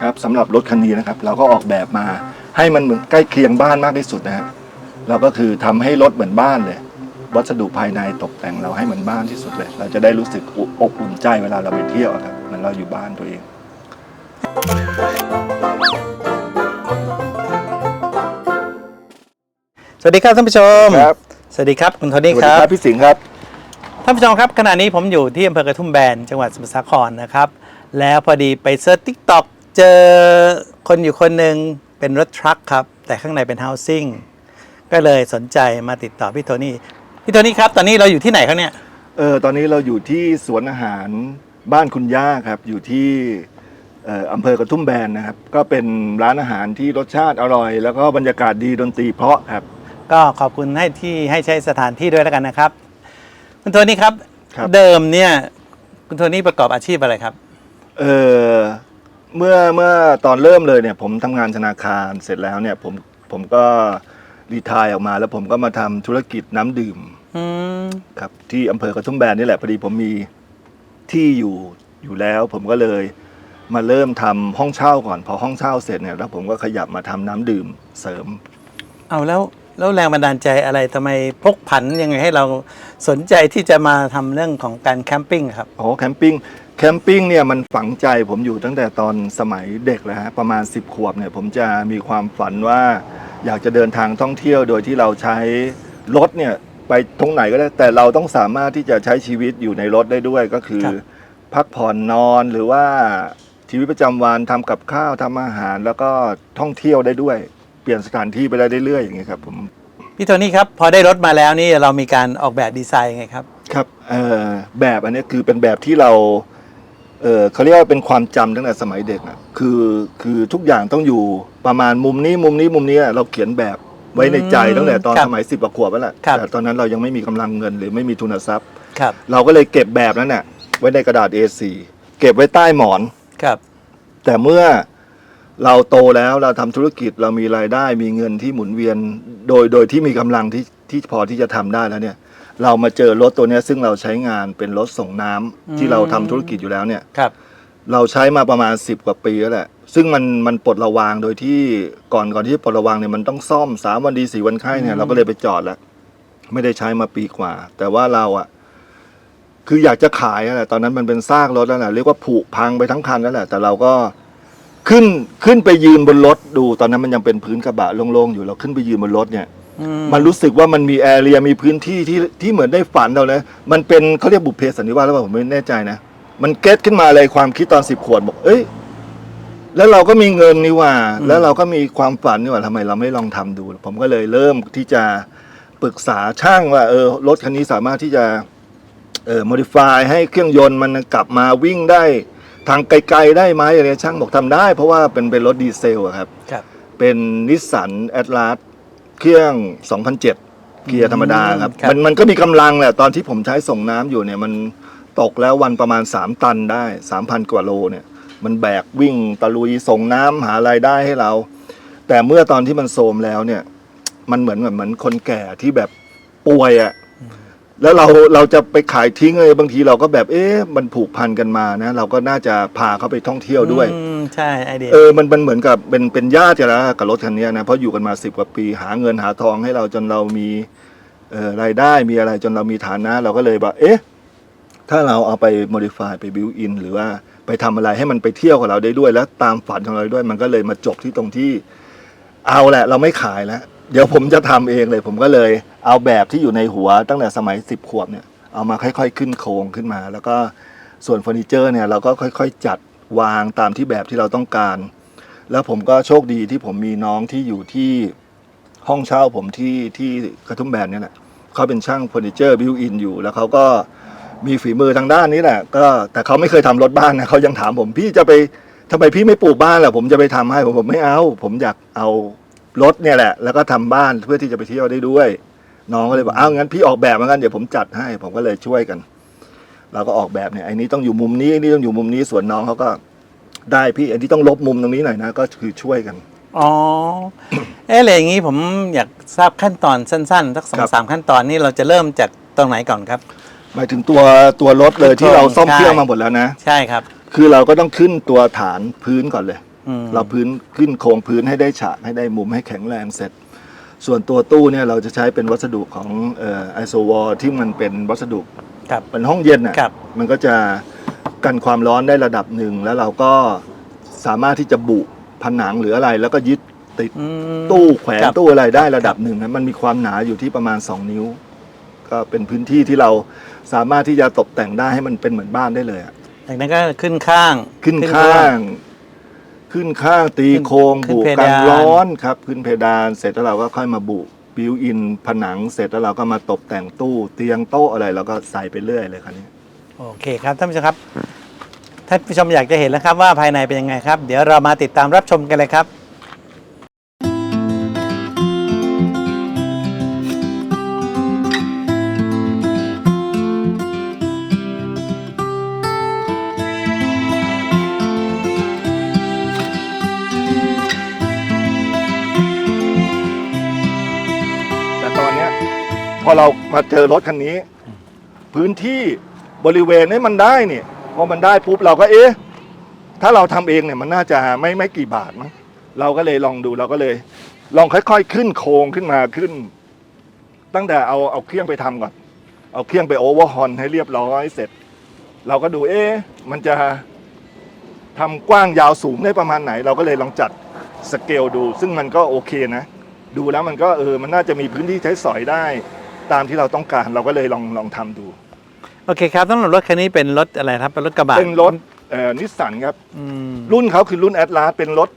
ครับสำหรับรถคันนี้นะครับ เราก็ออกแบบมาให้มันเหมือนใกล้เคียงบ้านมากที่สุดนะฮะเราก็คือทำให้รถเหมือนบ้านเลย วัสดุภายในตกแต่งเราให้เหมือนบ้านที่สุดเลย เราจะได้รู้สึกอบอุ่นใจเวลาเราไปเที่ยวอะครับเหมือนเราอยู่บ้านตัวเอง สวัสดีครับท่านผู้ชม ครับ สวัสดีครับคุณโทสวัสนี่ดีครัครับบพี่สิงห์ครับ ท่านผู้ชมครับขณะนี้ผมอยู่ที่อำเภอกระทุ่มแบนจังหวัดสมุทรสาครนะครับ แล้วพอดีไปเซิร์ชทิกตอก เจอคนอยู่คนหนึ่งเป็นรถทรัคครับ แต่ข้างในเป็น housing ก็เลยสนใจมาติดต่อพี่โทนี่พี่โทนี่ครับ ตอนนี้เราอยู่ที่ไหนครับเนี่ย เออตอนนี้เราอยู่ที่สวนอาหารบ้านคุณย่าครับ อยู่ที่เอ่ออำเภอกระทุ่มแบนนะครับ ก็เป็นร้านอาหารที่รสชาติอร่อย แล้วก็บรรยากาศดีดนตรีเพราะครับ ก็ขอบคุณให้ที่ให้ใช้สถานที่ด้วยแล้วกันนะครับ คุณโทนี่ครับ ครับ เดิมเนี่ย คุณโทนี่ประกอบอาชีพอะไรครับ เออ เมื่อเมื่อตอนเริ่มเลยเนี่ยผมทำงานธนาคารเสร็จแล้วเนี่ยผมผมก็รีทายออกมาแล้วผมก็มาทำธุรกิจน้ำดื่มอืมครับที่อำเภอกระทุ่มแบนนี่แหละพอดีผมมีที่อยู่อยู่แล้ว ผมก็เลยมาเริ่มทำห้องเช่าก่อน พอห้องเช่าเสร็จเนี่ยแล้วผมก็ขยับมาทำน้ำดื่มเสริม เอาแล้วแล้วแรงบันดาลใจอะไรทำไมพกผันยังไงให้เราสนใจที่จะมาทำเรื่องของการแคมปิ้งครับโอ้แคมปิ้ง แคมปิ้งเนี่ยมันฝังใจผมอยู่ตั้งแต่ตอนสมัยเด็กแล้วฮะประมาณ 10 ขวบเนี่ยผมจะมีความฝันว่าอยากจะเดินทางท่องเที่ยวโดยที่เราใช้รถเนี่ยไปตรงไหนก็ได้แต่เราต้องสามารถที่จะใช้ชีวิตอยู่ในรถได้ด้วยก็คือ ครับพักผ่อนนอนหรือว่าชีวิตประจำวันทำกับข้าวทำอาหาร แล้วก็ท่องเที่ยวได้ด้วย เปลี่ยนสถานที่ไปได้เรื่อยๆอย่างเงี้ยครับผม พี่โทนี่ครับพอได้รถมาแล้วนี่เรามีการออกแบบดีไซน์ยังไงครับ ครับเอ่อแบบอันเนี้ยคือเป็นแบบที่เรา เออเขาเรียกว่าเป็นความจำตั้งแต่สมัยเด็กอะคือคือทุกอย่างต้องอยู่ประมาณมุมนี้มุมนี้มุมนี้เราเขียนแบบไว้ในใจอืมตั้งแต่ตอนครับสมัยสิบกว่าขวบแล้วแหละครับ แต่ตอนนั้นเรายังไม่มีกำลังเงินหรือไม่มีทุนทรัพย์ ครับเราก็เลยเก็บแบบนั้นน่ะไว้ในกระดาษ A4 เก็บไว้ใต้หมอน ครับ แต่เมื่อเราโตแล้วเราทำธุรกิจเรามีรายได้มีเงินที่หมุนเวียน โดยโดยที่มีกำลังที่ที่พอที่จะทำได้แล้วเนี่ย เรามาเจอรถตัวเนี้ยซึ่งเราใช้งานเป็นรถส่งน้ำที่เราทำธุรกิจอยู่แล้วเนี่ย ครับ เราใช้มาประมาณ 10 กว่าปีแล้วแหละ ซึ่งมันมันปลดระวางโดยที่ก่อนก่อนที่จะปลดระวางเนี่ยมันต้องซ่อมสามวันดีสี่วันไข้เนี่ยเราก็เลยไปจอดแล้ว ไม่ได้ใช้มาปีกว่า แต่ว่าเราอะคืออยากจะขายอะแหละตอนนั้นมันเป็นซากรถแล้วแหละเรียกว่าผุพังไปทั้งคันแล้วแหละ แต่เราก็ขึ้นขึ้นไปยืนบนรถดู ตอนนั้นมันยังเป็นพื้นกระบะโล่งๆอยู่เราขึ้นไปยืนบนรถเนี่ยอื มันรู้สึกว่ามันมีแอเรียมีพื้นที่ที่ที่เหมือนได้ฝันเรานะมันเป็นเขาเรียกบุพเพสันนิวาสหรือเปล่าผมไม่แน่ใจนะ มันเก็ตขึ้นมาเลยความคิดตอนสิบขวบบอกเอ้ย แล้วเราก็มีเงินนี่หว่า แล้วเราก็มีความฝันนี่หว่าทำไมเราไม่ลองทำดู ผมก็เลยเริ่มที่จะปรึกษาช่างว่าเออรถคันนี้สามารถที่จะเออ modify ให้เครื่องยนต์มันกลับมาวิ่งได้ทางไกลๆได้ไหมอะไรช่างบอกทำได้ เพราะว่าเป็นเป็นรถดีเซลอะครับครับ เป็นนิสสันแอตลาส เครื่อง 2007 เกียร์ธรรมดาครับ ครับ มันมันก็มีกำลังแหละ ตอนที่ผมใช้ส่งน้ำอยู่เนี่ย มันตกแล้ววันประมาณ 3 ตันได้ 3,000 กว่าโลเนี่ย มันแบกวิ่งตะลุยส่งน้ำหารายได้ให้เรา แต่เมื่อตอนที่มันโทรมแล้วเนี่ย มันเหมือนเหมือนคนแก่ที่แบบป่วยอะ่ะ แล้วเราเราจะไปขายทิ้งเลยบางทีเราก็แบบเอ๊ะมันผูกพันกันมานะ เราก็น่าจะพาเขาไปท่องเที่ยวด้วย อืมใช่ไอเดีย เออมันมันเหมือนกับเป็นเป็นญาติกันแล้วกับรถคันนี้นะเพราะอยู่กันมาสิบกว่าปี หาเงินหาทองให้เราจนเรามีเอ่อรายได้มีอะไรจนเรามีฐานะ เราก็เลยว่าเอ๊ะ ถ้าเราเอาไป modify ไป build in หรือว่าไปทำอะไรให้มันไปเที่ยวกับเราได้ด้วย แล้วตามฝันของเราด้วย มันก็เลยมาจบที่ตรงที่ เอาแหละ เราไม่ขายแล้ว เดี๋ยวผมจะทำเองเลย ผมก็เลยเอาแบบที่อยู่ในหัวตั้งแต่สมัยสิบขวบเนี่ย เอามาค่อยๆ ขึ้นโครงขึ้นมา แล้วก็ส่วนเฟอร์นิเจอร์เนี่ยเราก็ค่อยๆ จัดวางตามที่แบบที่เราต้องการ แล้วผมก็โชคดีที่ผมมีน้องที่อยู่ที่ห้องเช่าผมที่ที่กระทุ่มแบนเนี่ยแหละเขาเป็นช่างเฟอร์นิเจอร์บิวอินอยู่ แล้วเขาก็มีฝีมือทางด้านนี้แหละ ก็แต่เขาไม่เคยทำรถบ้านนะเขายังถามผมพี่จะไปทำไมพี่ไม่ปลูกบ้านล่ะผมจะไปทำให้ผมผมไม่เอา ผมอยากเอา รถเนี่ยแหละ แล้วก็ทำบ้านเพื่อที่จะไปเที่ยวได้ด้วย น้องก็เลยบอกอ้าวงั้นพี่ออกแบบมากันเดี๋ยวผมจัดให้ ผมก็เลยช่วยกัน เราก็ออกแบบเนี่ยไอ้นี้ต้องอยู่มุมนี้ไอ้นี่ต้องอยู่มุมนี้ส่วนน้องเขาก็ได้พี่อันนี้ต้องลบมุมตรงนี้หน่อยนะก็คือช่วยกัน อ๋อ เอ๊ะอะไรอย่างนี้ผมอยากทราบขั้นตอนสั้นๆสักสองครับ สามขั้นตอนนี่เราจะเริ่มจากตรงไหนก่อนครับ หมายถึงตัวตัวรถเลยที่เราซ่อมใช่เครื่องมาหมดแล้วนะ ใช่ครับ คือเราก็ต้องขึ้นตัวฐานพื้นก่อนเลยอืม เราพื้นขึ้นโครงพื้นให้ได้ฉากให้ได้มุมให้แข็งแรงเสร็จ ส่วนตัวตู้เนี่ยเราจะใช้เป็นวัสดุของไอโซวอลที่มันเป็นวัสดุครับเป็นห้องเย็นอะครับมันก็จะกันความร้อนได้ระดับหนึ่งแล้วเราก็สามารถที่จะบุผนังหรืออะไร แล้วก็ยึดติดอืมตู้แขวนครับตู้อะไรได้ระดับหนึ่งนะมันมีความหนาอยู่ที่ประมาณ 2 นิ้ว ก็เป็นพื้นที่ที่เราสามารถที่จะตกแต่งได้ให้มันเป็นเหมือนบ้านได้เลยอะจากนั้นก็ขึ้นข้างขึ้นบข้าง ขึ้นข้างตีโครงขึ้นบุเพกันดานร้อนครับ ขึ้นเพดานเสร็จแล้วเราก็ค่อยมาบุบิวอินผนังเสร็จแล้วเราก็มาตกแต่งตู้เตียงโต๊ะอะไรเราก็ใส่ไปเรื่อยเลยครับนี้ โอเคครับท่านผู้ชมครับท่านผู้ชมอยากจะเห็นแล้วครับว่าภายในเป็นยังไงครับ เดี๋ยวเรามาติดตามรับชมกันเลยครับ พอเรามาเจอรถคันนี้ พื้นที่บริเวณนี้มันได้เนี่ยพอมันได้ปุ๊บเราก็เอ๊ะถ้าเราทำเองเนี่ยมันน่าจะไม่ไม่กี่บาทมั้งเราก็เลยลองดูเราก็เลย ลองค่อยๆขึ้นโครงขึ้นมาขึ้น ตั้งแต่เอาเอาเครื่องไปทำก่อน เอาเครื่องไปโอเวอร์ฮอนให้เรียบร้อยเสร็จ เราก็ดูเอ๊ะมันจะทำกว้างยาวสูงได้ประมาณไหน เราก็เลยลองจัดสเกลดู ซึ่งมันก็โอเคนะ ดูแล้วมันก็เออมันน่าจะมีพื้นที่ใช้สอยได้ ตามที่เราต้องการเราก็เลยลองลองทำดู โอเคครับสำหรับรถคันนี้เป็นรถอะไรครับ เป็นรถกระบะเป็นรถเอ่อนิสสันครับอืมรุ่นเขาคือรุ่นแอตลาสเป็นรถ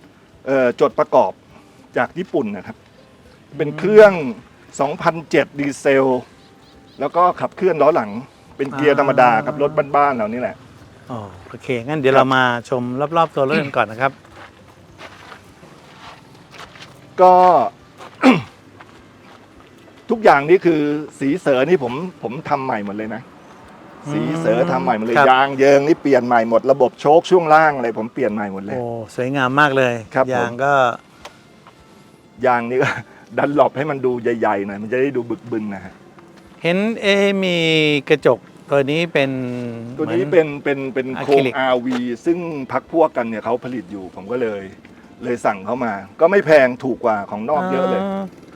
เอ่อจดประกอบจากญี่ปุ่นนะครับ เป็นเครื่อง 2007 ดีเซล แล้วก็ขับเคลื่อนล้อหลัง เป็นเกียร์ธรรมดาครับรถบ้านๆเรานี่แหละ อ๋อโอเค งั้นเดี๋ยวครับเรามาชมรอบๆตัวรถกันก่อนนะครับ ก็ ทุกอย่างนี่คือสีเสือนี่ผมผมทำใหม่หมดเลยนะอืมสีเสือทำใหม่หมดเลยครับ ยางเยิงนี่เปลี่ยนใหม่หมดระบบโชคช่วงล่างอะไรผมเปลี่ยนใหม่หมดเลย โอ้สวยงามมากเลยครับผม ยางก็ยางนี่ก็ ดันหลบให้มันดูใหญ่ๆหน่อยมันจะได้ดูบึกบึนนะฮะเห็นเอะมีกระจกตัวนี้เป็นตัวนี้หมือ เป็นเป็นเป็นอะโคคริรง ลิก RV ซึ่งพักพวกกันเนี่ยเขาผลิตอยู่ผมก็เลย เลยสั่งเขามา ก็ไม่แพงถูกกว่าของนอกเยอะเลย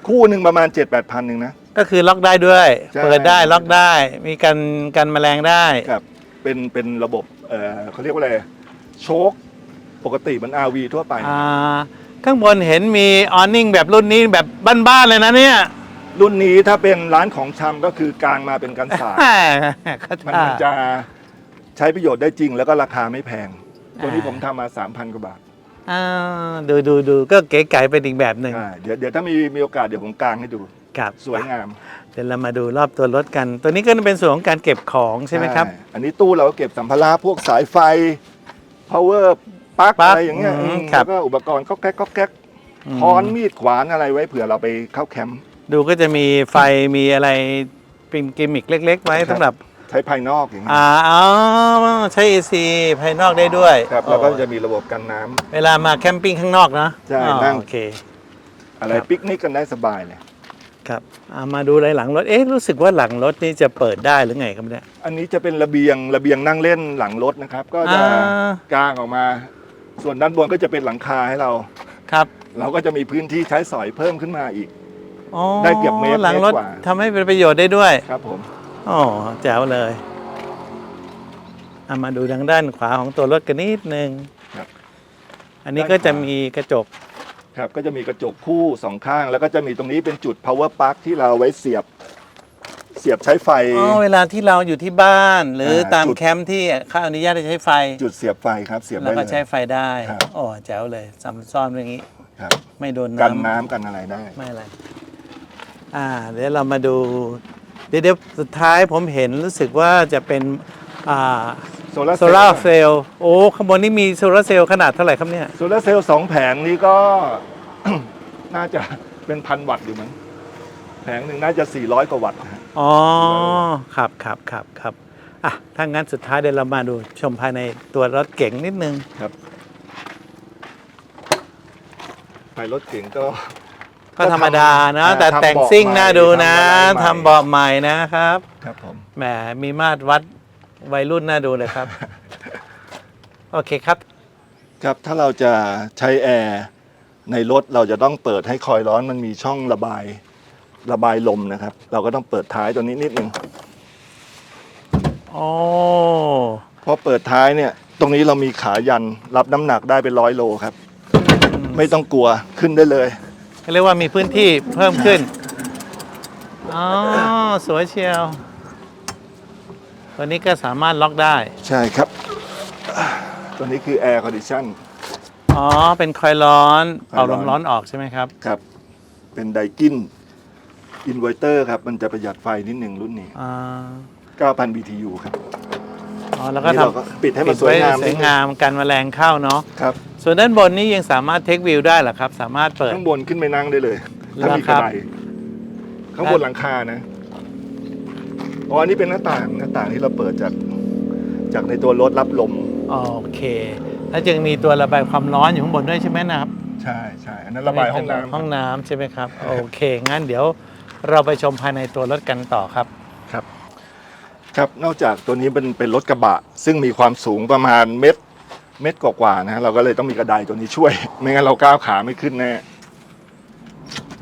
คู่หนึ่งประมาณ 7 8 0 0พันหนึ่งนะ ก็คือล็อกได้ด้วย ใช่ เปิดได้ล็อกได้ มีกันกันแมลงได้ ครับ เป็นเป็นระบบเออเขาเรียกว่าอะไรโชคปกติมัน RV ทั่วไป อ่า ข้างบนเห็นมีออนนิ่งแบบรุ่นนี้แบบบ้านๆเลยนะเนี่ยรุ่นนี้ถ้าเป็นร้านของชำก็คือกลางมาเป็นกันศาสตร์เขามันท่ามันจะใช้ประโยชน์ได้จริงแล้วก็ราคาไม่แพง ตัวนี้อ่าผมทำมา 3,000 กว่าบาท อ่าดูดูดูก็เก๋ไก๋เป็นอีกแบบหนึ่งใช่เดี๋ยวเดี๋ยวถ้ามีมีโอกาสเดี๋ยวผมกลางให้ดู ครับสวยงามเดี๋ยวเรามาดูรอบตัวรถกัน ตัวนี้ก็เป็นส่วนของการเก็บของใช่ไหมครับ อันนี้ตู้เราก็เก็บสัมภาระพวกสายไฟ power ปลั๊กปลั๊กอะไรอย่างเงี้ยอืมอืมครับ แล้วก็อุปกรณ์ก็แก๊กก็แก๊กมค้อนมีดขวานอะไรไว้เผื่อเราไปเข้าแคมป์ ดูก็จะมีไฟมีอะไรเป็นกิมมิกเล็ก ๆ ไว้ครับ สำหรับใช้ภายนอกอย่างเงี้ยอ่าอ๋อใช้ AC ภายนอกได้ด้วยครับแล้วก็จะมีระบบกันน้ำ เวลามาแคมปิ้งข้างนอกนะใช่อ๋อนั่ง โอเค อะไรครับ ปิกนิกกันได้สบายเลย ครับเอามาดูอะไรหลังรถ เอ๊ะ รู้สึกว่าหลังรถนี่จะเปิดได้หรือไงครับเนี่ย อันนี้จะเป็นระเบียงระเบียงนั่งเล่นหลังรถนะครับ ก็จะอ่า กางออกมา ส่วนด้านบนก็จะเป็นหลังคาให้เรา ครับเราก็จะมีพื้นที่ใช้สอยเพิ่มขึ้นมาอีก อ๋อได้เกือบเมตรหลังรถเมตรกว่า ทำให้เป็นประโยชน์ได้ด้วย ครับผม อ๋อแจ๋วเลยเอามาดูทางด้านขวาของตัวรถกันนิดนึงครับ อันนี้ก็จะมีกระจก ครับก็จะมีกระจกคู่สองข้าง แล้วก็จะมีตรงนี้เป็นจุด power plug ที่เราไว้เสียบ เสียบใช้ไฟ อ๋อ เวลาที่เราอยู่ที่บ้าน หรืออาตามจุด แคมป์ที่เขาอนุญาตให้ใช้ไฟ จุดเสียบไฟครับ เสียบแล้วได้ก็เลใช้ย ไฟได้ครับโอ้แจ๋วเลยซัมซ่อนไว้อย่างนี้ ครับไม่โดนกันน้ำน้ำกันอะไรได้ ไม่อะไร อ่า เดี๋ยวเรามาดู เดี๋ยวเดี๋ยวสุดท้ายผมเห็นรู้สึกว่าจะเป็นอ่าโซลาร์โซลาร์เซลล์โอ้ข้างบนนี่มีโซลาร์เซลล์ขนาดเท่าไหร่ครับเนี่ยโซลาร์เซลล์สองแผงนี้ก็ น่าจะเป็นพันวัตต์อยู่มั้งแผงหนึ่งน่าจะ 400 กว่าวัตต์นะฮะอ๋อ ครับครับครับครับอะ ถ้างั้นสุดท้ายเดี๋ยวเรามาดูชมภายในตัวรถเก๋งนิดนึง ครับไปรถเก๋งก็ ก็ธรรมดานะอ่าแต่ทำแต่งเบาะซิ่งใหม่น่าดูนะทำอะไรใหม่ทำเบาะใหม่นะครับครับผมแหมมีมาตรวัดวัยรุ่นน่าดูเลยครับ โอเคครับ ครับถ้าเราจะใช้แอร์ในรถเราจะต้องเปิดให้คอยล์ร้อนมันมีช่องระบายระบายลมนะครับ เราก็ต้องเปิดท้ายตัวนี้นิดนึงโอ้พอเปิดท้ายเนี่ย ตรงนี้เรามีขายันรับน้ำหนักได้เป็นร้อยโลครับ ไม่ต้องกลัวขึ้นได้เลย เรียกว่ามีพื้นที่เพิ่มขึ้น อ๋อ สวยเชียว ตัวนี้ก็สามารถล็อกได้ ใช่ครับ ตัวนี้คือ Air Condition อ๋อ เป็นคอยล์ร้อนคอยล์ร้อนเอาลมร้อนออกใช่ไหมครับ ครับ เป็นไดกินอินเวอร์เตอร์ครับ มันจะประหยัดไฟนิดหนึ่งรุ่นนี้อ่า9,000 BTU ครับ อ๋อแล้วก็นี่ทเราก็ปิดให้มันำสวยงามปิดไสวยงามกันแมลงเข้าเนาะครับส่วนด้านบนนี้ยังสามารถเทควิวได้เหรอครับ สามารถเปิด ข้างบนขึ้นไปนั่งได้เลยถ้ามีเหรอคกรัระบไดข้างบนหลังคานะอ๋ออันนี้เป็นหน้าต่างหน้าต่างที่เราเปิดจาก จากในตัวรถรับลม โอเค แล้วจึงมีตัวระบายความร้อนอยู่ข้างบนด้วยใช่ไหมนะครับใช่ใช่อันนั้นระบายห้องน้ำห้องน้ำใช่ไหมครับ โอเค งั้นเดี๋ยวเราไปชมภายในตัวรถกันต่อครับ ครับครับนอกจากตัวนี้เป็นเป็นรถกระบะ ซึ่งมีความสูงประมาณเมตรเมตรกว่าๆนะเราก็เลยต้องมีกระไดตัวนี้ช่วย ไม่งั้นเราก้าวขาไม่ขึ้นแน่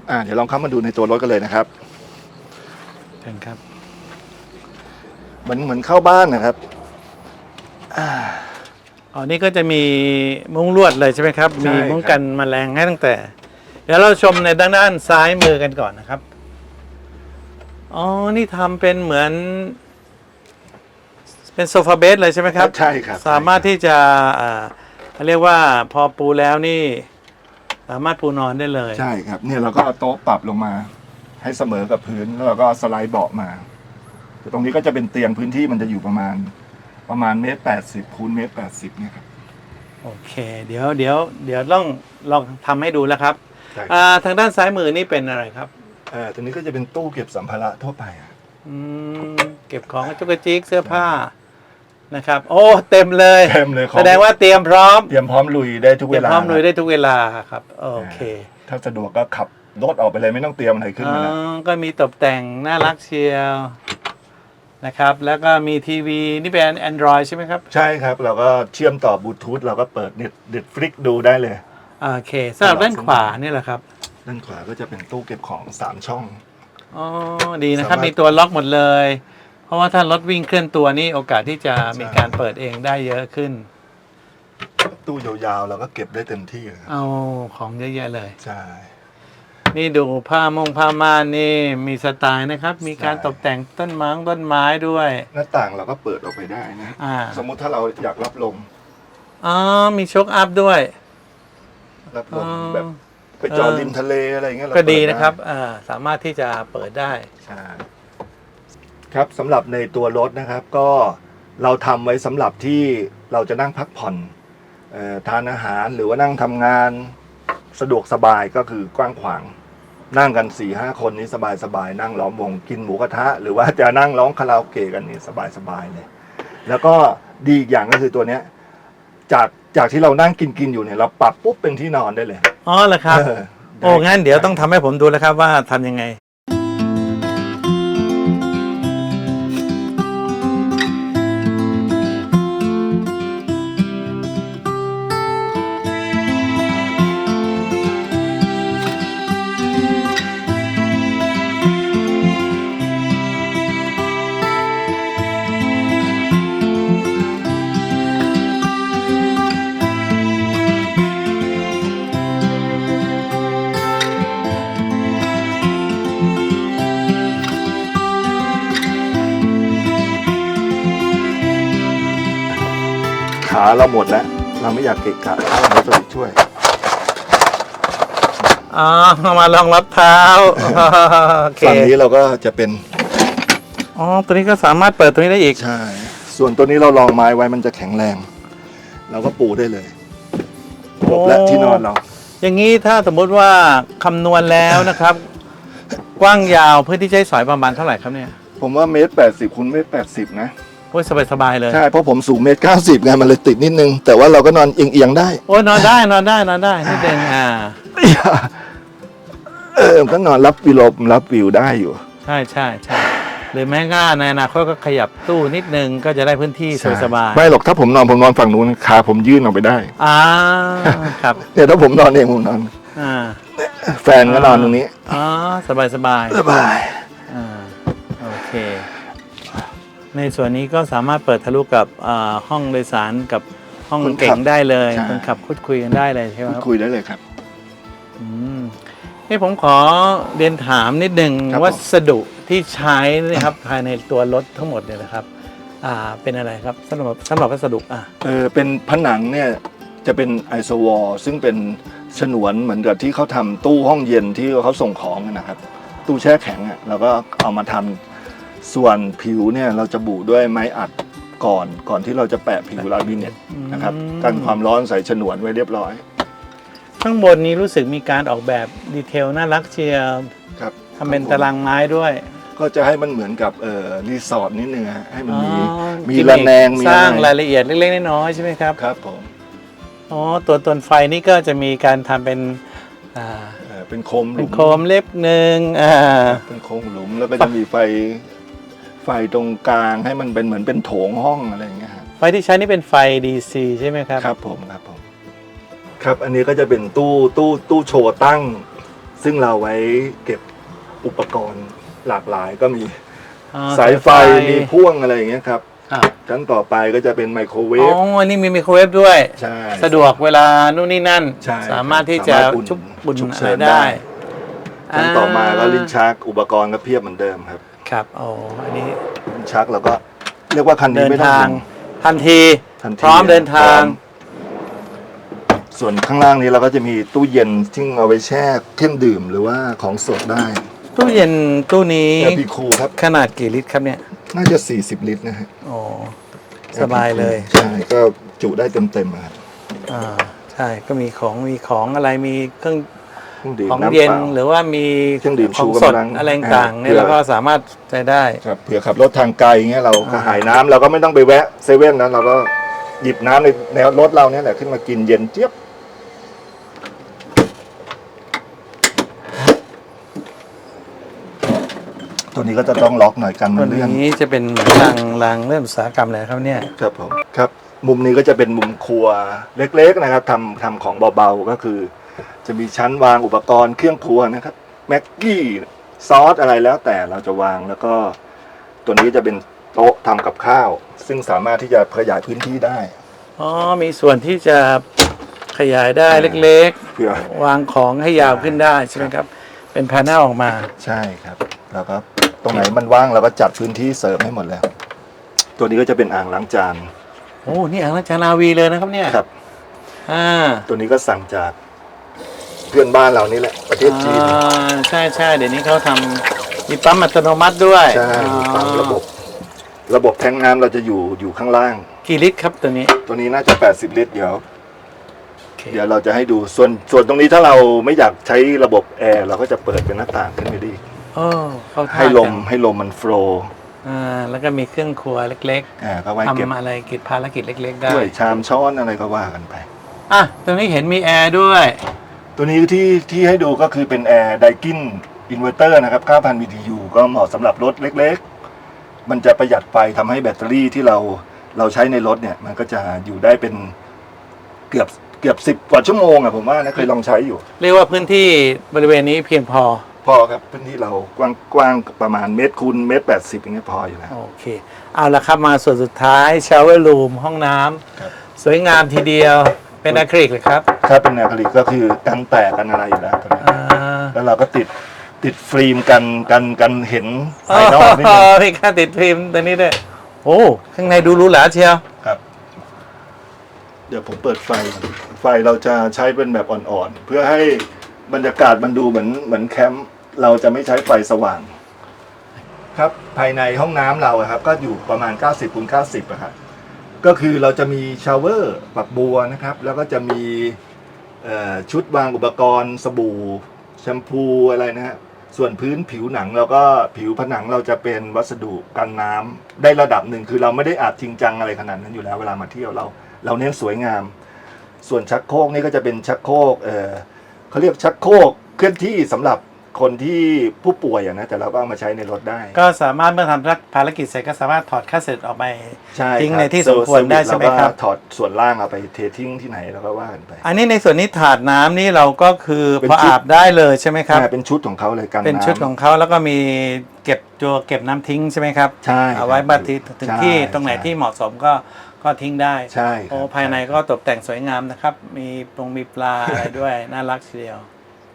อ่าเดี๋ยวลองเข้ามาดูในตัวรถกันเลยนะครับเชิญครับเหมือนเหมือนเข้าบ้านนะครับอ๋อนี่ก็จะมีมุ้งลวดเลยใช่ไหมครับ ใช่มีครับมุ้งกันแมลงให้ตั้งแต่ เดี๋ยวเราชมในด้านด้านซ้ายมือกันก่อนนะครับ อ๋อ นี่ทำเป็นเหมือน เป็นโซฟาเบสเลยใช่ไหมครับ ใช่ครับสามารถที่จะอ่าเขาเรียกว่าพอปูแล้วนี่ สามารถปูนอนได้เลย ใช่ครับ เนี่ยเราก็เอาโต๊ะปรับลงมา ให้เสมอกับพื้นแล้วเราก็สไลด์เบาะมาแต่ตรงนี้ก็จะเป็นเตียงพื้นที่มันจะอยู่ประมาณประมาณเมตรแปดสิบคูณเมตรแปดสิบเนี่ยครับโอเค เดี๋ยวเดี๋ยวเดี๋ยวต้องลองทำให้ดูแล้วครับใช่อ่าทางด้านซ้ายมือนี่เป็นอะไรครับเอ่อตัวนี้ก็จะเป็นตู้เก็บสัมภาระทั่วไปอะอืมเก็บของกระจุกกระจิกเสื้อผ้า นะครับ โอ้เต็มเลยเต็มเลยของ แสดงว่าเตรียมพร้อมเตรียมพร้อมลุยได้ทุกเตเวรียมลาพร้อมลุยได้ทุกเวลาครับโอเคถ้าสะดวกก็ขับรถออกไปเลยไม่ต้องเตรียมอะไรขึ้นมาแล้วอ๋อก็มีตกแต่งน่ารักเชียวนะครับ แล้วก็มีทีวีนี่เป็น Android ใช่ไหมครับ ใช่ครับ เราก็เชื่อมต่อบลูทูธเราก็เปิดเน็ตเด็ดฟลิกดูได้เลย โอเคสำหรับด้านขวานี่แหละครับ ด้านขวาก็จะเป็นตู้เก็บของสามช่อง อ๋อ ดีนะครับ สามารถ มีตัวล็อกหมดเลยเพ ราะว่าถ้ารถวิ่งเคลื่อนตัวนี่โอกาสที่จะมีการเปิดเองได้เยอะขึ้น ตู้ยาวๆเราก็เก็บได้เต็มที่เลยครับเอาของเยอะแยะเลย ใช่ นี่ดูผ้ามงผ้าม่านนี่มีสไตล์นะครับ มีการใช่ตกแต่งต้นไม้ต้นไม้ด้วย หน้าต่างเราก็เปิดออกไปได้นะ อ่า สมมุติถ้าเราอยากรับลม อ๋อ มีโชคอัพด้วย รับลอ๋มอแบบไปจอดเออริมทะเลอะไรเงี้ยเราก็ดีเปิไนะครับอ่าสามารถที่จะเปิดได้ ใช่ ครับสำหรับในตัวรถนะครับก็เราทำไว้สำหรับที่เราจะนั่งพักผ่อนเอ่อทานอาหารหรือว่านั่งทำงานสะดวกสบายก็คือกว้างขวาง นั่งกันสี่ห้าคนนี้สบายสบายๆนั่งล้อมวงกินหมูกระทะ หรือว่าจะนั่งร้องคาราโอเกะกันนี่สบายสบายๆเลยแล้วก็ดีอีกอย่างก็คือตัวเนี้ยจากจากที่เรานั่งกินกินๆอยู่เนี่ยเราปรับปุ๊บเป็นที่นอนได้เลยอ๋อเหรอครับเออโอ้งั้นเดี๋ยวต้องทำให้ผมดูแล้วครับว่าทำยังไง ขาเราหมดแล้ว เราไม่อยากเกะกะเอาหมอสลิดช่วยอ๋อเอามาลองรับเท้าโอเคฝั่งนี้เราก็จะเป็น อ๋อ ตัวนี้ก็สามารถเปิดตัวนี้ได้อีก ใช่ ส่วนตัวนี้เราลองไม้ไว้มันจะแข็งแรง เราก็ปูได้เลยจบและโอ้ที่นอนเรา อย่างนี้ถ้าสมมุติว่าคำนวณแล้วนะครับ กว้างยาวเพื่อที่จะใช้สอยประมาณเท่าไหร่ครับเนี่ย ผมว่าเมตรแปดสิบคูณเมตรแปดสิบนะ โอ้ยสบายๆเลย ใช่เพราะผมสูงเมตรเก้าสิบไงมันเลยติดนิดนึง แต่ว่าเราก็นอนเอียงๆได้ โอ้ยนอนได้นอนได้นอนได้นิดนึงอ่า เออมันก็นอนรับวิวลมรับวิวได้อยู่ ใช่ใช่ใช่หรือแม้ง่าในอนาคตก็ขยับตู้นิดนึงก็จะได้พื้นที่สบายๆไม่หรอกถ้าผมนอนผมนอนฝั่งนู้นขาผมยื่นออกไปได้อ่าครับเนี่ยถ้าผมนอนเองผมนอน อ่าแฟนก็นอนตรงนี้อ๋อสบายสบายสบายอ่าโอเค ในส่วนนี้ก็สามารถเปิดทะลุกับอ่าห้องโดยสารกับห้องคนขับเก่งได้เลยใช่ คนขับพูดคุยกันได้เลยใช่ไหมครับคุยได้เลยครับ อืมนี่ผมขอเรียนถามนิดหนึ่งครับผม วัสดุที่ใช้นะครับภายในตัวรถทั้งหมดเนี่ยนะครับ อ่าเป็นอะไรครับสำหรับสำหรับวัสดุอะเออเป็นผนังเนี่ยจะเป็นไอโซวอลซึ่งเป็นฉนวนเหมือนกับที่เขาทำตู้ห้องเย็นที่เขาส่งของกันนะครับ ตู้แช่แข็งอะเราก็เอามาทำ ส่วนผิวเนี่ยเราจะบุด้วยไม้อัดก่อนก่อนที่เราจะแปะผิวลามิเนตนะครับกันความร้อนใส่ฉนวนไว้เรียบร้อย ข้างบนนี้รู้สึกมีการออกแบบดีเทลน่ารักเชียวครับทำเป็นตารางไม้ด้วย ก็จะให้มันเหมือนกับเอ่อรีสอร์ทนิดนึงฮะให้มันมีอ๋อมีกิมระมิคแนงมีสร้างอะไรรายละเอียดเล็กๆน้อยๆใช่ไหมครับครับผมอ๋อตัวตนไฟนี่ก็จะมีการทำเป็นอ่าเอ่อเป็นโคมหเป็ลุนมโคมเล็บหนึ่งอ่าเป็นโคมหลุมแล้วก็จะมีไฟ ไฟตรงกลางให้มันเป็นเหมือนเป็นโถงห้องอะไรอย่างเงี้ยฮะไฟที่ใช้นี่เป็นไฟ DC ใช่ไหมครับ ครับผมครับผมครับอันนี้ก็จะเป็นตู้ตู้ตู้โชว์ตั้ง ซึ่งเราไว้เก็บอุปกรณ์หลากหลายก็มีอ๋อสายไฟมีพ่วงอะไรอย่างเงี้ยครับอ่าชั้นต่อไปก็จะเป็นไมโครเวอ๋ฟออันนี้มีไมโครเวฟด้วย ใช่ สะดวกเวลานู่นนี่นั่น ใช่สามารถที่จะสามารถอุ่นชุบบุญฉุกอะเฉิไรนได้ชั้นต่อมาก็ลิ้นชักอุปกรณ์ก็เพียบเหมือนเดิมครับ ครับโอ้อันนี้ลิ้นชักแล้วก็เรียกว่าคันนี้เดินไม่ต้องทางห่วง ทันทีทันทีพร้อมเดินทาง พร้อมส่วนข้างล่างนี้เราก็จะมีตู้เย็นที่เอาไว้แช่เครื่องดื่มหรือว่าของสดได้ตู้เย็นตู้นี้แอร์พีคูครับ ขนาดกี่ลิตรครับเนี่ยน่าจะ 40 ลิตรนะฮะโอ้สบายเลยใช่ก็จุได้เต็มๆอะครับอ่าใช่ก็มีของมีของอะไรมีเครื่องเครื่องดื่ม ของน้ำเย็นเปล่าหรือว่ามีเครื่องดื่มของชูสดกำลังอะไรต่างๆเนี่ยอ่าเราก็สามารถใช้ได้ครับเผื่อขับรถทางไกลเงี้ยเรากอ่าระหายน้ำเราก็ไม่ต้องไปแวะเซเว่นนะเราก็หยิบน้ำในแนวรถเราเนี่ยแหละขึ้นมากินเย็นเจี๊ยบตัวนี้ก็จะต้องล็อกหน่อยกันตัมัวนเลื่อนนี้จะเป็นรางรางเรื่องอุตสาหกรรมเลยครับเนี่ยครับผมครับ มุมนี้ก็จะเป็นมุมครัวเล็ก ๆนะครับทำทำของเบาๆก็คือ จะมีชั้นวางอุปกรณ์เครื่องครัวนะครับแม็กกี้ซอสอะไรแล้วแต่เราจะวางแล้วก็ ตัวนี้จะเป็นโต๊ะทำกับข้าว ซึ่งสามารถที่จะขยายพื้นที่ได้ อ๋อ มีส่วนที่จะขยายได้เล็กเพื่อ ๆ วางของให้ยาวขึ้นได้ใช่ไหมครับ เป็นแผนหน้าออกมา ใช่ครับ แล้วก็ตรงไหนมันว่างเราก็จัดพื้นที่เสริมให้หมดแล้ว ตัวนี้ก็จะเป็นอ่างล้างจานโอ้ นี่อ่างล้างจานอาวีเลยนะครับเนี่ยครับ อ่า ตัวนี้ก็สั่งจาก เพื่อนบ้านเรานี่แหละประเทศจีน อ่าใช่ใช่เดี๋ยวนี้เขาทำมีปั๊มอัตโนมัติด้วยใช่ตามระบบ ระบบแทงน้ำเราจะอยู่อยู่ข้างล่าง กี่ลิตรครับตัวนี้ตัวนี้น่าจะ 80 ลิตรเดี๋ยวโอเคเดี๋ยวเราจะให้ดูส่วนส่วนตรงนี้ถ้าเราไม่อยากใช้ระบบแอร์เราก็จะเปิดเป็นหน้าต่างขึ้นไปดีโอ้เขาท่าให้ลมจังให้ลมมันโฟล์อ่าแล้วก็มีเครื่องครัวเล็กอ่าก็ไว้ๆเก็บทำอะไรกิจภารกิจเล็ก ๆ ได้ถ้วยชามช้อนอะไรก็ว่ากันไป อะตรงนี้เห็นมีแอร์ด้วย ตัวนี้ที่ที่ให้ดูก็คือเป็นแอร์ไดกินอินเวอร์เตอร์นะครับ9,000 BTU ก็เหมาะสำหรับรถเล็กๆ มันจะประหยัดไฟทำให้แบตเตอรี่ที่เราเราใช้ในรถเนี่ย มันก็จะอยู่ได้เป็นเกือบเกือบสิบกว่าชั่วโมงอะผมว่านะเคยลองใช้อยู่ เรียกว่าพื้นที่บริเวณนี้เพียงพอ พอครับพื้นที่เรากว้างกว้างประมาณเมตรคูณเมตรแปดสิบอย่างเงี้ยพออยู่แล้ว โอเค เอาละครับมาส่วนสุดท้ายชาวเวอร์รูมห้องน้ำครับสวยงามทีเดียว เป็นอะคริลิกเลยครับถ้าเป็นแนวคลิกก็คือกันแตกกันอะไรอยู่แล้วตัวนี้อ่าแล้วเราก็ติดติดฟิล์มกันกันกันเห็นภายนอกนิดนึงมีค่าติดพิมพ์ตัวนี้ด้วยโอ้ข้างในดูหรูหราเชียว ครับ เดี๋ยวผมเปิดไฟก่อนไฟเราจะใช้เป็นแบบอ่อนๆ เพื่อให้บรรยากาศมันดูเหมือนเหมือนแคมป์เราจะไม่ใช้ไฟสว่าง ครับภายในห้องน้ำเราอะครับ ก็อยู่ประมาณ 90คูณ90อะครับ ก็คือเราจะมีชาวเวอร์ฝักบัวนะครับ แล้วก็จะมีชุดวางอุปกรณ์ สบู่แชมพูอะไรนะฮะส่วนพื้นผิวหนังเราก็ผิวผนังเราจะเป็นวัสดุกันน้ำได้ระดับหนึ่งคือเราไม่ได้อาจจริงจังอะไรขนาดนั้นอยู่แล้วเวลามาเที่ยวเรา เราเน้นสวยงาม ส่วนชักโครกนี่ก็จะเป็นชักโครกเออเขาเรียกชักโครกเคลื่อนที่สำหรับ คนที่ผู้ป่วยอะนะแต่เราก็เอามาใช้ในรถได้ ก็สามารถเมื่อทำภารกิจเสร็จก็สามารถถอดค่าเสร็จออกไปใช่ทิ้งครับในที่สมควรได้ใช่ไหมครับแล้วก็ถอดส่วนล่างเอาไปเททิ้งที่ไหนแล้วก็ว่ากันไป อันนี้ในส่วนนี้ถาดน้ำนี่เราก็คือเป็นพอชุดอาบได้เลยใช่ไหมครับอ่าเป็นชุดของเขาเลยกันเป็นชุดของเขาแล้วก็มีเก็บตัวเก็บน้ำทิ้งใช่ไหมครับใช่เอาไว้ครับบัตรถึงใช่ที่ตรงไหนใช่ที่เหมาะสมก็ก็ทิ้งได้ใช่ครับโอ้ภายในก็ตกแต่งสวยงามนะครับ มีปรงมีปลาอะไรด้วยน่ารักทีเดียว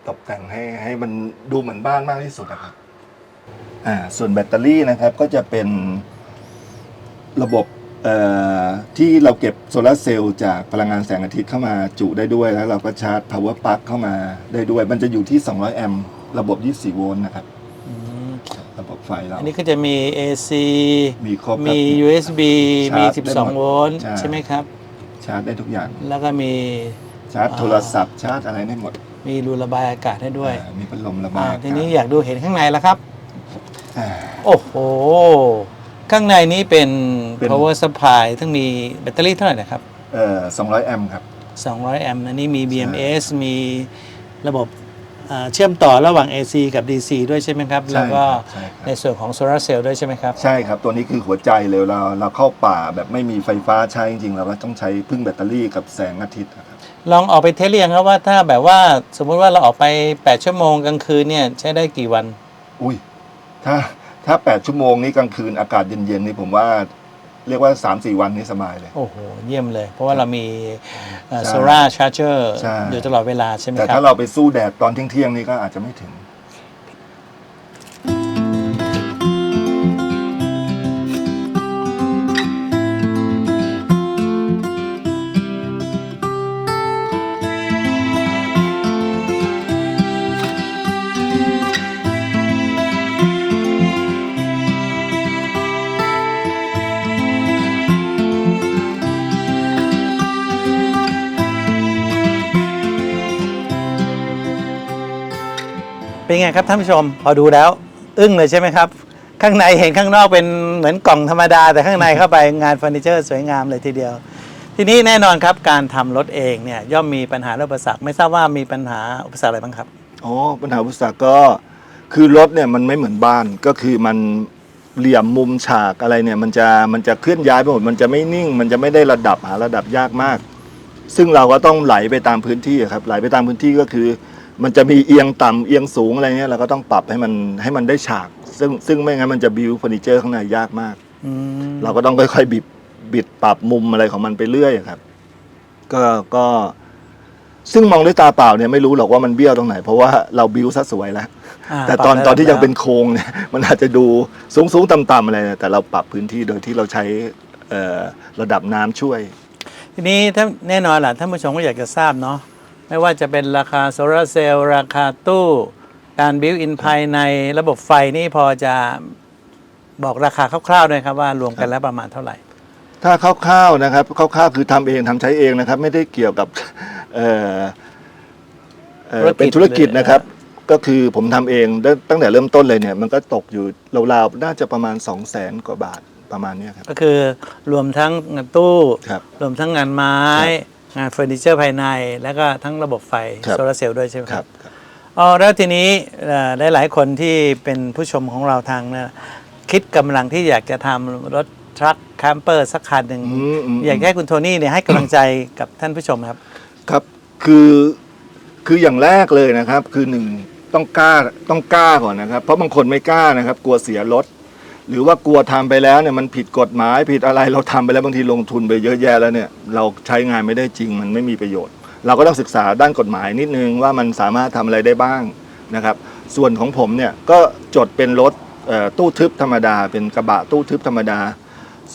ตกแต่งให้ให้มันดูเหมือนบ้านมากที่สุดนะครับ อ่า ส่วนแบตเตอรี่นะครับก็จะเป็นระบบเอ่อที่เราเก็บโซลาร์เซลล์จากพลังงานแสงอาทิตย์เข้ามาจุได้ด้วย แล้วเราก็ชาร์จ power plug เข้ามาได้ด้วย มันจะอยู่ที่ 200 แอมป์ระบบ 24 โวลต์นะครับ ระบบไฟเรา อันนี้ก็จะมี AC มีครบครับมี USB มี ชาร์จได้หมด12 โวลต์ใช่ ใช่ไหมครับ ชาร์จได้ทุกอย่าง แล้วก็มีชาร์จโทรศัพท์ชาร์จอะไรได้หมด มีรูระบายอากาศให้ด้วยอ่ามีพัดลมระอ่าบายอากาศทีนี้อยากดูเห็นข้างในแล้วครับ อ่า โอ้โห ข้างในนี้เป็น เป็น power supply ทั้งมีแบตเตอรี่เท่าไหร่นะครับ เอ่อ200 แอมป์ครับ 200 แอมป์อันนี้มี BMS มีระบบอ่าเชื่อมต่อระหว่าง AC กับ DC ด้วยใช่ไหมครับ ใช่แล้วก็ครับใช่ครับ ในส่วนของโซลาร์เซลล์ด้วยใช่ไหมครับ ใช่ครับตัวนี้คือหัวใจเลยเราเราเข้าป่าแบบไม่มีไฟฟ้าใช้จริงๆเราก็ต้องใช้พึ่งแบตเตอรี่กับแสงอาทิตย์นะครับ ลองออกไปเทสเรียงครับว่าถ้าแบบว่าสมมุติว่าเราออกไป 8 ชั่วโมงกลางคืนเนี่ยใช้ได้กี่วัน อุ้ยถ้าถ้า 8 ชั่วโมงนี้กลางคืนอากาศเย็นๆนี่ผมว่าเรียกว่า 3-4 วันนี้สบายเลย โอ้โห เยี่ยมเลย เพราะว่าเรามีใช่โซลาร์ชาร์เจอร์ใช่อยู่ตลอดเวลาใช่ไหมแต่ครัถ้าบเราไปสู้แดดตอนเที่ยงๆนี่ก็อาจจะไม่ถึง เป็นไงครับท่านผู้ชมพอดูแล้ว อึ้งเลยใช่ไหมครับ ข้างในเห็นข้างนอกเป็นเหมือนกล่องธรรมดา แต่ข้างในเข้าไปงานเฟอร์นิเจอร์สวยงามเลยทีเดียว ทีนี้แน่นอนครับการทำรถเองเนี่ยย่อมมีปัญหาและอุปสรรคไม่ทราบว่ามีปัญหาอุปสรรคอะไรบ้างครับ อ๋อปัญหาอุปสรรคก็คือรถเนี่ยมันไม่เหมือนบ้านก็คือมันเหลี่ยมมุมฉากอะไรเนี่ยมันจะมันจะเคลื่อนย้ายไปหมดมันจะไม่นิ่ง มันจะไม่ได้ระดับหาระดับยากมาก ซึ่งเราก็ต้องไหลไปตามพื้นที่อะครับไหลไปตามพื้นที่ก็คือ มันจะมีเอียงต่ำเอียงสูงอะไรเงี้ยเราก็ต้องปรับให้มันให้มันได้ฉาก ซึ่งซึ่งไม่งั้นมันจะบิวเฟอร์นิเจอร์ข้างในยากมาก อืมเราก็ต้องค่อยๆบิดบิดปรับมุมอะไรของมันไปเรื่อยอะครับ ก็ก็ ซึ่งมองด้วยตาเปล่าเนี่ยไม่รู้หรอกว่ามันเบี้ยวตรงไหน เพราะว่าเราบิวซะสวยแล้วาแต่ตอนปรับตอนที่ยังเป็นระดับโครงเนี่ย มันอาจจะดูสูงสูงต่ำต่ำๆอะไรเนี่ยแต่เราปรับพื้นที่โดยที่เราใช้เอ่อระดับน้ำช่วย ทีนี้ถ้าแน่นอนแหละท่านผู้ชมก็อยากจะทราบเนาะ ไม่ว่าจะเป็นราคาโซลาร์เซลล์ราคาตู้ การบิวอินภายในระบบไฟนี่พอจะบอกราคาคร่าวๆด้วยครับว่ารวมกันแล้วประมาณเท่าไหร่ ถ้าคร่าวๆนะครับคร่าวๆคือทำเองทำใช้เองนะครับ ไม่ได้เกี่ยวกับเอ่อเอ่อธุรกิจเป็นธุรกิจเลย นะครับ ก็คือผมทำเองตั้งตั้งแต่เริ่มต้นเลยเนี่ย มันก็ตกอยู่ราวๆน่าจะประมาณ 2 0 0แสนกว่าบาทประมาณเนี้ยครับ ก็คือรวมทั้งงานตู้ ครับรวมทั้งงานไม้ งานเฟอร์นิเจอร์ภายใน แล้วก็ทั้งระบบไฟครับโซลาร์เซลล์ด้วยใช่ไหมคครัรับบครับ อ๋อแล้วทีนี้ได้หลายๆคนที่เป็นผู้ชมของเราทางเนี่ยคิดกำลังที่อยากจะทำรถทรัคแคมเปอร์สักคันหนึ่งอืมอืม อยากให้คุณโทนี่เนี่ยให้กำลังใจกับท่านผู้ชมครับ ครับคือคืออย่างแรกเลยนะครับ คือหนึ่งต้องกล้าต้องกล้าก่อนนะครับ เพราะบางคนไม่กล้านะครับ กลัวเสียรถ หรือว่ากลัวทำไปแล้วเนี่ยมันผิดกฎหมายผิดอะไรเราทำไปแล้วบางทีลงทุนไปเยอะแยะแล้วเนี่ยเราใช้งานไม่ได้จริงมันไม่มีประโยชน์ เราก็ต้องศึกษาด้านกฎหมายนิดนึงว่ามันสามารถทำอะไรได้บ้างนะครับ ส่วนของผมเนี่ยก็จดเป็นรถตู้ทึบธรรมดา เป็นกระบะตู้ทึบธรรมดา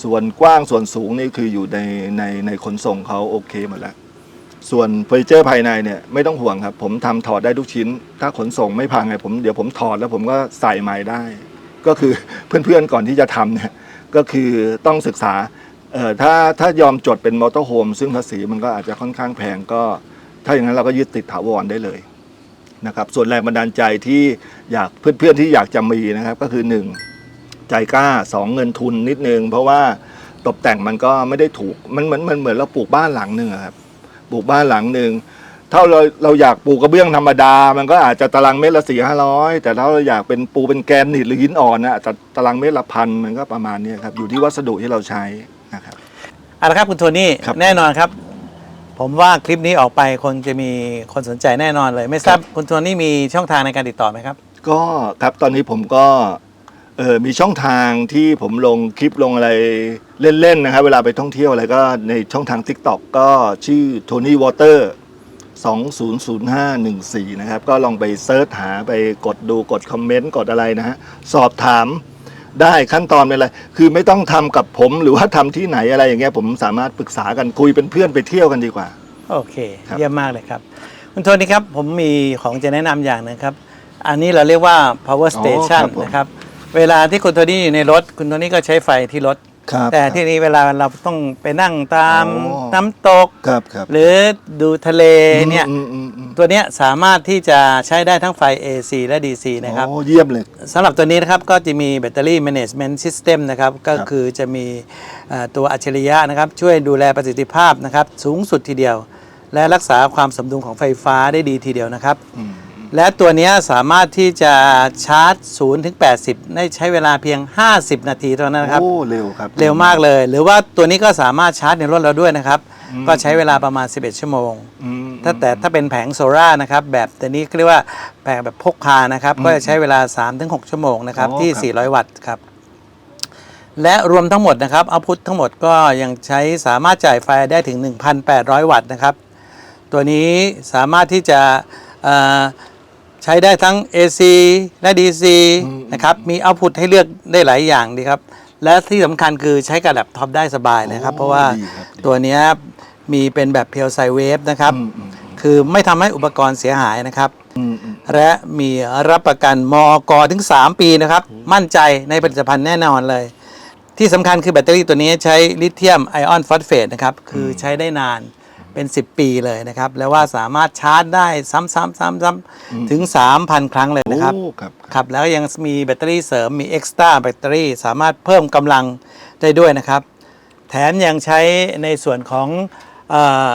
ส่วนกว้างส่วนสูงนี่คืออยู่ในในในขนส่งเขาโอเคหมดแล้วส่วนเฟอร์นิเจอร์ภายในเนี่ยไม่ต้องห่วงครับ ผมทำถอดได้ทุกชิ้น ถ้าขนส่งไม่พังไงผมเดี๋ยวผมถอดแล้วผมก็ใส่ใหม่ได้ ก็คือเพื่อนๆก่อนที่จะทำเนี่ยก็คือต้องศึกษาเอ่อถ้าถ้ายอมจดเป็นมอเตอร์โฮมซึ่งภาษีมันก็อาจจะค่อนข้างแพงก็ ถ้าอย่างนั้นเราก็ยึดติดถาวรได้เลยนะครับส่วนแรงบันดาลใจที่อยากเพื่อนๆที่อยากจะมีนะครับก็คือหนึ่งใจกล้าสองเงินทุนนิดนึง เพราะว่าตกแต่งมันก็ไม่ได้ถูกมันเหมือนมันเหมือนเราปลูกบ้านหลังหนึ่งอะครับปลูกบ้านหลังหนึ่ง ถ้าเราเราอยากปูกระเบื้องธรรมดา มันก็อาจจะตารางเมตรละสี่ห้าร้อยแต่ถ้าเราอยากเป็นปูเป็นแกรนนิตหรือหินอ่อนนะอาจจะตารางเมตรละพันมันก็ประมาณเนี้ยครับอยู่ที่วัสดุที่เราใช้นะครับ เอาละครับคุณโทนี่ครับ แน่นอนครับ ผมว่าคลิปนี้ออกไปคงจะมีคนสนใจแน่นอนเลย ไม่ทราบคุณโทนี่มีช่องทางในการติดต่อไหมครับ ก็ครับตอนนี้ผมก็เออมีช่องทางที่ผมลงคลิปลงอะไรเล่นๆนะครับเวลาไปท่องเที่ยวอะไรก็ในช่องทาง Tik t o อกก็ชื่อ Tony Water 200514 นะครับ ก็ลองไปเซิร์ชหาไปกดดูกดคอมเมนต์กดอะไรนะฮะ สอบถามได้ขั้นตอนเป็นอะไร คือไม่ต้องทำกับผมหรือว่าทำที่ไหนอะไรอย่างเงี้ยผมสามารถปรึกษากันคุยเป็นเพื่อนไปเที่ยวกันดีกว่า โอเคครับเยี่ยมมากเลยครับ คุณโทนี่ครับ ผมมีของจะแนะนำอย่างหนึงครับ อันนี้เราเรียกว่า power อ๋อ station ครับผมนะครับ เวลาที่คุณโทนี่อยู่ในรถ คุณโทนี่ก็ใช้ไฟที่รถ ครับแต่ที่นี้เวลาเราต้องไปนั่งตามอ๋อน้ำตก ครับครับ หรือดูทะเลเนี่ยอืมอืมอืม ตัวเนี้ยสามารถที่จะใช้ได้ทั้งไฟ AC และ DC นะครับ โอ้เยี่ยมเลย สำหรับตัวนี้นะครับ ก็จะมีแบตเตอรี่ management system นะครับ ก็ครับคือจะมีเอ่อตัวอัจฉริยะนะครับ ช่วยดูแลประสิทธิภาพนะครับ สูงสุดทีเดียว และรักษาความสมดุลของไฟฟ้าได้ดีทีเดียวนะครับอืม และตัวเนี้ยสามารถที่จะชาร์จ 0 ถึง 80 ได้ใช้เวลาเพียง 50 นาทีเท่านั้นนะครับ โอ้เร็วครับ เร็วมากเลย หรือว่าตัวนี้ก็สามารถชาร์จในรถเราด้วยนะครับ ก็ใช้เวลาประมาณ 11 ชั่วโมงอืมถ้าแต่ถ้าเป็นแผงโซล่าร์นะครับ แบบตัวนี้เรียกว่าแผงแบบพกพานะครับ ก็จะใช้เวลา 3-6 ชั่วโมงนะครับอ๋อที่ครับ400 วัตต์ครับ และรวมทั้งหมดนะครับเอาพุททั้งหมดก็ยังใช้สามารถจ่ายไฟได้ถึง 1,800 วัตต์นะครับ ตัวนี้สามารถที่จะเอ่อ ใช้ได้ทั้ง AC และ DC นะครับ มีเอาพุทให้เลือกได้หลายอย่างดีครับ และที่สำคัญคือใช้กับแล็ปท็อปได้สบายนะครับโอ้เพราะว่าดีครับดีตัวเนี้ยมีเป็นแบบเพียวไซเวฟนะครับอืมอืมคือไม่ทำให้อุปกรณ์เสียหายนะครับอืมอืมและมีรับประกันมอกถึง 3 ปีนะครับ มั่นใจในผลิตภัณฑ์แน่นอนเลย ที่สำคัญคือแบตเตอรี่ตัวนี้ใช้ลิเธียมไอออนฟอสเฟตนะครับ คือใช้ได้นาน เป็น 10 ปีเลยนะครับ แล้วว่าสามารถชาร์จได้ซ้ำๆๆๆ ถึง 3,000 ครั้งเลยนะครับ โอ้ครับครับแล้วยังมีแบตเตอรี่เสริมมีเอ็กซ์ตร้าแบตเตอรี่สามารถเพิ่มกำลังได้ด้วยนะครับ แถมยังใช้ในส่วนของเออ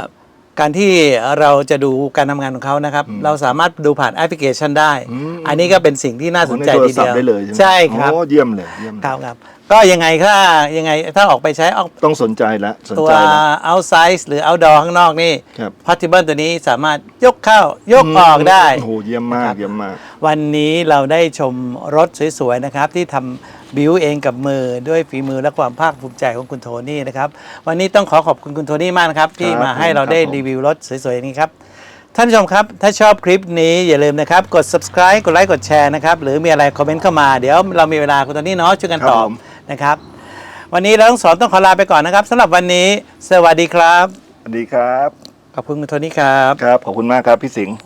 การที่เราจะดูการทำงานของเขานะครับ เราสามารถดูผ่านแอปพลิเคชันได้อืมอันนี้ก็เป็นสิ่งที่น่าสนใจโอ้ทีใโทรศัพเดียวท์ได้เลยใช่ไหมใช่ครับโอ้เยี่ยมเลยเยี่ยมเลยครับครับก็ยังไงถ้ายังไงถ้าออกไปใช้ออกต้องสนใจแล้วสนตัวใจแล้ว outside หรือ outdoor ข้างนอกนี่ครับ portable ตัวนี้สามารถยกเข้ายกออกได้โอ้โหเยี่ยมมากเยี่ยมมาก วันนี้เราได้ชมรถสวยๆนะครับที่ทำ บิวเองกับมือด้วยฝีมือและความภาคภูมิใจของคุณโทนี่นะครับ วันนี้ต้องขอขอบคุณคุณโทนี่มากนะครับ ที่มาให้เราได้ครับผมรีวิวรถสวยๆอย่างนี้ครับ ท่านผู้ชมครับ ถ้าชอบคลิปนี้อย่าลืมนะครับ กด subscribe กดไลค์กดแชร์นะครับ หรือมีอะไรคอมเมนต์เข้ามาเดี๋ยวเรามีเวลาคุณโทนี่เนาะช่วยกันตอบนะครับ วันนี้เราทั้งสองต้องขอลาไปก่อนนะครับสำหรับวันนี้ สวัสดีครับสวัสดีครับ ขอบคุณคุณโทนี่ครับ ครับ ขอบคุณมากครับพี่สิงห์